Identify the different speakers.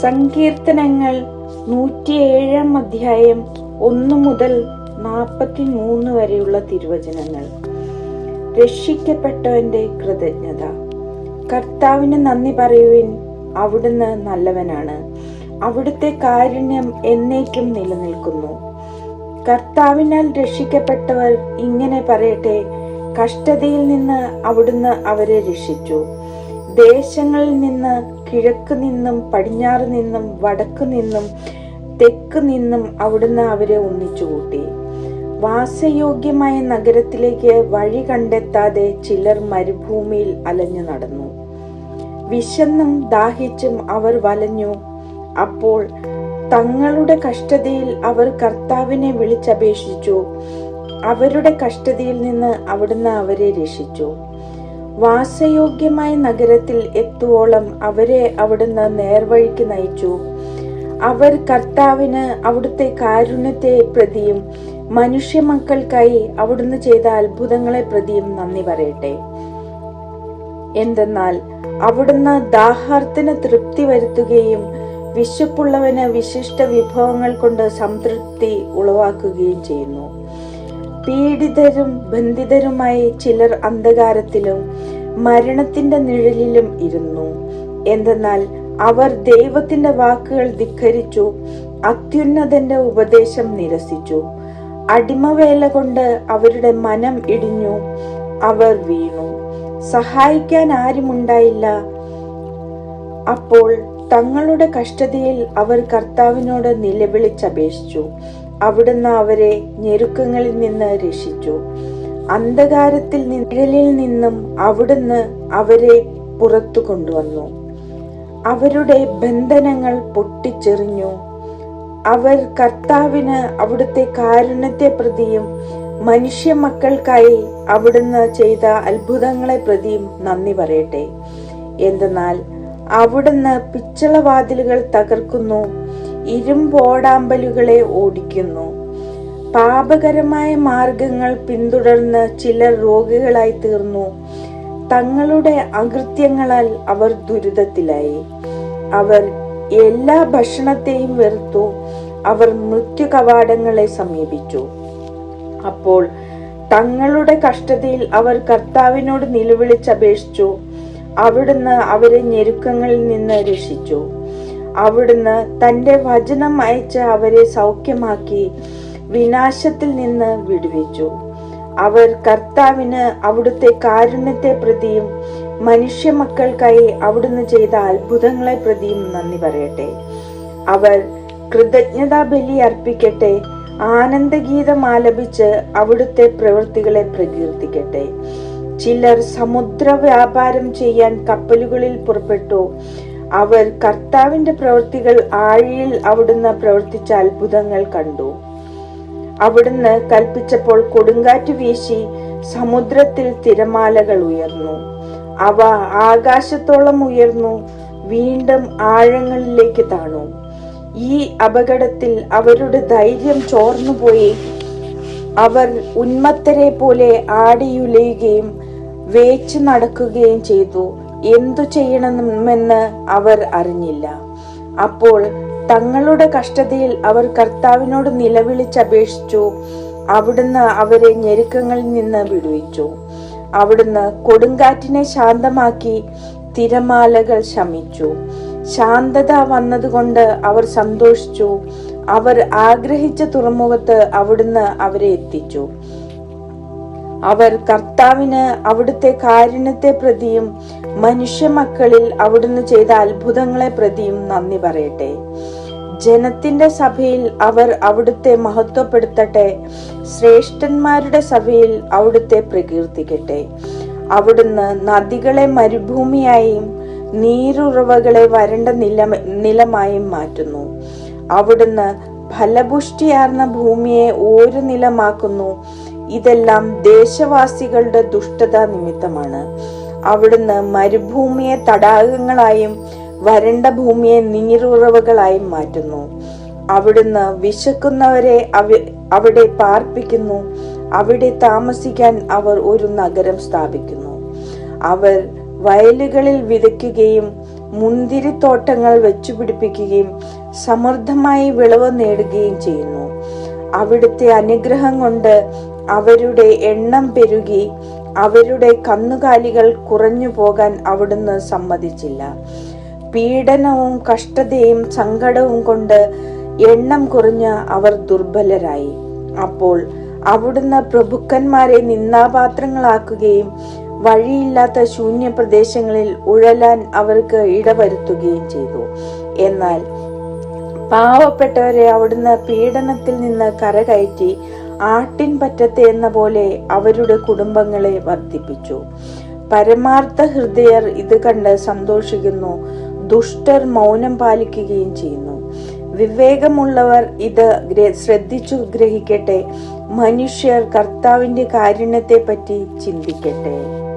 Speaker 1: സങ്കീർത്തനങ്ങൾ നൂറ്റിയേഴാം അധ്യായം ഒന്നു മുതൽ നാൽപ്പത്തി മൂന്ന് വരെയുള്ള തിരുവചനങ്ങൾ. രക്ഷിക്കപ്പെട്ടവന്റെ കൃതജ്ഞത. കർത്താവിന് നന്ദി പറയുവിൻ അവിടുന്ന് നല്ലവനാണ്. അവിടുത്തെ കാരുണ്യം എന്നേക്കും നിലനിൽക്കുന്നു. കർത്താവിനാൽ രക്ഷിക്കപ്പെട്ടവർ ഇങ്ങനെ പറയട്ടെ കഷ്ടതയിൽ നിന്ന് അവിടുന്ന് അവരെ രക്ഷിച്ചു. ദേശങ്ങളിൽ നിന്ന് കിഴക്ക് നിന്നും പടിഞ്ഞാറ് നിന്നും വടക്ക് നിന്നും തെക്ക് നിന്നും അവിടുന്ന് അവരെ ഒന്നിച്ചു കൂട്ടി. വാസയോഗ്യമായ നഗരത്തിലേക്ക് വഴി കണ്ടെത്താതെ ചിലർ മരുഭൂമിയിൽ അലഞ്ഞു നടന്നു. വിശന്നും ദാഹിച്ചും അവർ വലഞ്ഞു. അപ്പോൾ തങ്ങളുടെ കഷ്ടതയിൽ അവർ കർത്താവിനെ വിളിച്ചപേക്ഷിച്ചു. അവരുടെ കഷ്ടതയിൽ നിന്ന് അവിടുന്ന് അവരെ രക്ഷിച്ചു. വാസയോഗ്യമായ നഗരത്തിൽ എത്തുവോളം അവരെ അവിടുന്ന് നേർവഴിക്ക് നയിച്ചു. അവർ കർത്താവിന് അവിടുത്തെ കാരുണ്യത്തെ പ്രതിയും മനുഷ്യ മക്കൾക്കായി അവിടുന്ന് ചെയ്ത അത്ഭുതങ്ങളെ പ്രതിയും നന്ദി പറയട്ടെ. എന്തെന്നാൽ അവിടുന്ന് ദാഹാർത്തിന് തൃപ്തി വരുത്തുകയും വിശപ്പുള്ളവന് വിശിഷ്ട വിഭവങ്ങൾ കൊണ്ട് സംതൃപ്തി ഉളവാക്കുകയും ചെയ്യുന്നു. പീഡിതരും ബന്ധിതരുമായി ചിലർ അന്ധകാരത്തിലും മരണത്തിന്റെ നിഴലിലും ഇരുന്നു. എന്തെന്നാൽ അവർ ദൈവത്തിന്റെ വാക്കുകൾ ധിക്കരിച്ചു അത്യുന്നതന്റെ ഉപദേശം നിരസിച്ചു. അടിമവേല കൊണ്ട് അവരുടെ മനം ഇടിഞ്ഞു അവർ വീണു. സഹായിക്കാൻ ആരുമുണ്ടായില്ല. അപ്പോൾ തങ്ങളുടെ കഷ്ടതയിൽ അവർ കർത്താവിനോട് നിലവിളിച്ചപേക്ഷിച്ചു. അവിടുന്ന് അവരെ ഞെരുക്കങ്ങളിൽ നിന്ന് രക്ഷിച്ചു. അന്ധകാരത്തിൽ നിഴലിൽ നിന്നും അവിടുന്ന് അവരെ പുറത്തു കൊണ്ടുവന്നു. അവരുടെ ബന്ധനങ്ങൾ പൊട്ടിച്ചെറിഞ്ഞു. അവർ കർത്താവിന് അവിടുത്തെ കാരുണ്യത്തെ പ്രതിയും മനുഷ്യ മക്കൾക്കായി അവിടുന്ന് ചെയ്ത അത്ഭുതങ്ങളെ പ്രതിയും നന്ദി പറയട്ടെ. എന്തെന്നാൽ അവിടുന്ന് പിച്ചളവാതിലുകൾ തകർക്കുന്നു. ഇരുമ്പോടാമ്പലുകളെ ഓടിക്കുന്നു. പാപകരമായ മാർഗങ്ങൾ പിന്തുടർന്ന് ചിലർ രോഗികളായി തീർന്നു. തങ്ങളുടെ അകൃത്യങ്ങളാൽ അവർ ദുരിതത്തിലായി. അവർ എല്ലാ ഭക്ഷണത്തെയും വെറുത്തു അവർ മൃത്യു കവാടങ്ങളെ സമീപിച്ചു. അപ്പോൾ തങ്ങളുടെ കഷ്ടതയിൽ അവർ കർത്താവിനോട് നിലവിളിച്ചപേക്ഷിച്ചു. അവിടുന്ന് അവരെ ഞെരുക്കങ്ങളിൽ നിന്ന് രക്ഷിച്ചു. അവിടുന്ന് തന്റെ വചനം അയച്ച് അവരെ സൗഖ്യമാക്കി വിനാശത്തിൽ നിന്ന് വിടുവിച്ചു. അവർ കർത്താവിന് അവിടുത്തെ കാരുണ്യത്തെ പ്രതിയും മനുഷ്യ മക്കൾക്കായി അവിടുന്ന് ചെയ്ത അത്ഭുതങ്ങളെ പ്രതിയും നന്ദി പറയട്ടെ. അവർ കൃതജ്ഞതാ ബലി അർപ്പിക്കട്ടെ ആനന്ദഗീതം ആലപിച്ച് അവിടുത്തെ പ്രവൃത്തികളെ പ്രകീർത്തിക്കട്ടെ. ചിലർ സമുദ്ര വ്യാപാരം ചെയ്യാൻ കപ്പലുകളിൽ പുറപ്പെട്ടു അവർ കർത്താവിന്റെ പ്രവൃത്തികൾ ആഴിയിൽ അവിടുന്ന് പ്രവർത്തിച്ച അത്ഭുതങ്ങൾ കണ്ടു. അവിടുന്ന് കൽപ്പിച്ചപ്പോൾ കൊടുങ്കാറ്റ് വീശി സമുദ്രത്തിൽ തിരമാലകൾ ഉയർന്നു. അവ ആകാശത്തോളം ഉയർന്നു വീണ്ടും ആഴങ്ങളിലേക്ക് താണു. ഈ അപകടത്തിൽ അവരുടെ ധൈര്യം ചോർന്നുപോയി. അവർ ഉന്മത്തരെ പോലെ ആടിയുലയുകയും വേച്ചു നടക്കുകയും ചെയ്തു. എന്തു ചെയ്യണമെന്ന് അവർ അറിഞ്ഞില്ല. അപ്പോൾ തങ്ങളുടെ കഷ്ടതയിൽ അവർ കർത്താവിനോട് നിലവിളിച്ചപേക്ഷിച്ചു. അവിടുന്ന് അവരെ ഞെരുക്കങ്ങളിൽ നിന്ന് വിടുവിച്ചു. അവിടുന്ന് കൊടുങ്കാറ്റിനെ ശാന്തമാക്കി തിരമാലകൾ ശമിച്ചു. ശാന്തത വന്നതുകൊണ്ട് അവർ സന്തോഷിച്ചു. അവർ ആഗ്രഹിച്ച തുറമുഖത്ത് അവിടുന്ന് അവരെ എത്തിച്ചു. അവർ കർത്താവിന് അവിടുത്തെ കാരുണ്യത്തെ പ്രതിയും മനുഷ്യ മക്കളിൽ അവിടുന്ന് ചെയ്ത അത്ഭുതങ്ങളെ പ്രതിയും നന്ദി പറയട്ടെ. ജനത്തിന്റെ സഭയിൽ അവർ അവിടുത്തെ മഹത്വപ്പെടുത്തട്ടെ. ശ്രേഷ്ഠന്മാരുടെ സഭയിൽ അവിടുത്തെ പ്രകീർത്തിക്കട്ടെ. അവിടുന്ന് നദികളെ മരുഭൂമിയായും നീരുറവകളെ വരണ്ട നില നിലമായും മാറ്റുന്നു. അവിടുന്ന് ഫലപുഷ്ടിയാർന്ന ഭൂമിയെ ഒരു നിലമാക്കുന്നു. ഇതെല്ലാം ദേശവാസികളുടെ ദുഷ്ടത നിമിത്തമാണ്. അവിടുന്ന് മരുഭൂമിയെ തടാകങ്ങളായും വരണ്ട ഭൂമിയെ നീരുറവകളായും മാറ്റുന്നു. അവിടുന്ന് വിശക്കുന്നവരെ അവ അവിടെ പാർപ്പിക്കുന്നു. അവിടെ താമസിക്കാൻ അവർ ഒരു നഗരം സ്ഥാപിക്കുന്നു. അവർ വയലുകളിൽ വിതയ്ക്കുകയും മുന്തിരിത്തോട്ടങ്ങൾ വെച്ചുപിടിപ്പിക്കുകയും സമൃദ്ധമായി വിളവ് നേടുകയും ചെയ്യുന്നു. അവിടുത്തെ അനുഗ്രഹം കൊണ്ട് അവരുടെ എണ്ണം പെരുകി അവരുടെ കന്നുകാലികൾ കുറഞ്ഞു പോകാൻ അവിടുന്ന് സമ്മതിച്ചില്ല. പീഡനവും കഷ്ടതയും സങ്കടവും കൊണ്ട് എണ്ണം കുറഞ്ഞ് അവർ ദുർബലരായി. അപ്പോൾ അവിടുന്ന് പ്രഭുക്കന്മാരെ നിന്ദാപാത്രങ്ങളാക്കുകയും വഴിയില്ലാത്ത ശൂന്യ പ്രദേശങ്ങളിൽ ഉഴലാൻ അവർക്ക് ഇടവരുത്തുകയും ചെയ്തു. എന്നാൽ പാവപ്പെട്ടവരെ അവിടുന്ന് പീഡനത്തിൽ നിന്ന് കരകയറ്റി ആട്ടിൻ പറ്റത്തെ എന്ന പോലെ അവരുടെ കുടുംബങ്ങളെ വർദ്ധിപ്പിച്ചു. പരമാർത്ഥ ഹൃദയർ ഇത് കണ്ട് സന്തോഷിക്കുന്നു. ദുഷ്ടർ മൗനം പാലിക്കുകയും ചെയ്യുന്നു. വിവേകമുള്ളവർ ഇത് ശ്രദ്ധിച്ചു ഗ്രഹിക്കട്ടെ. മനുഷ്യർ കർത്താവിന്റെ കാരുണ്യത്തെ പറ്റി ചിന്തിക്കട്ടെ.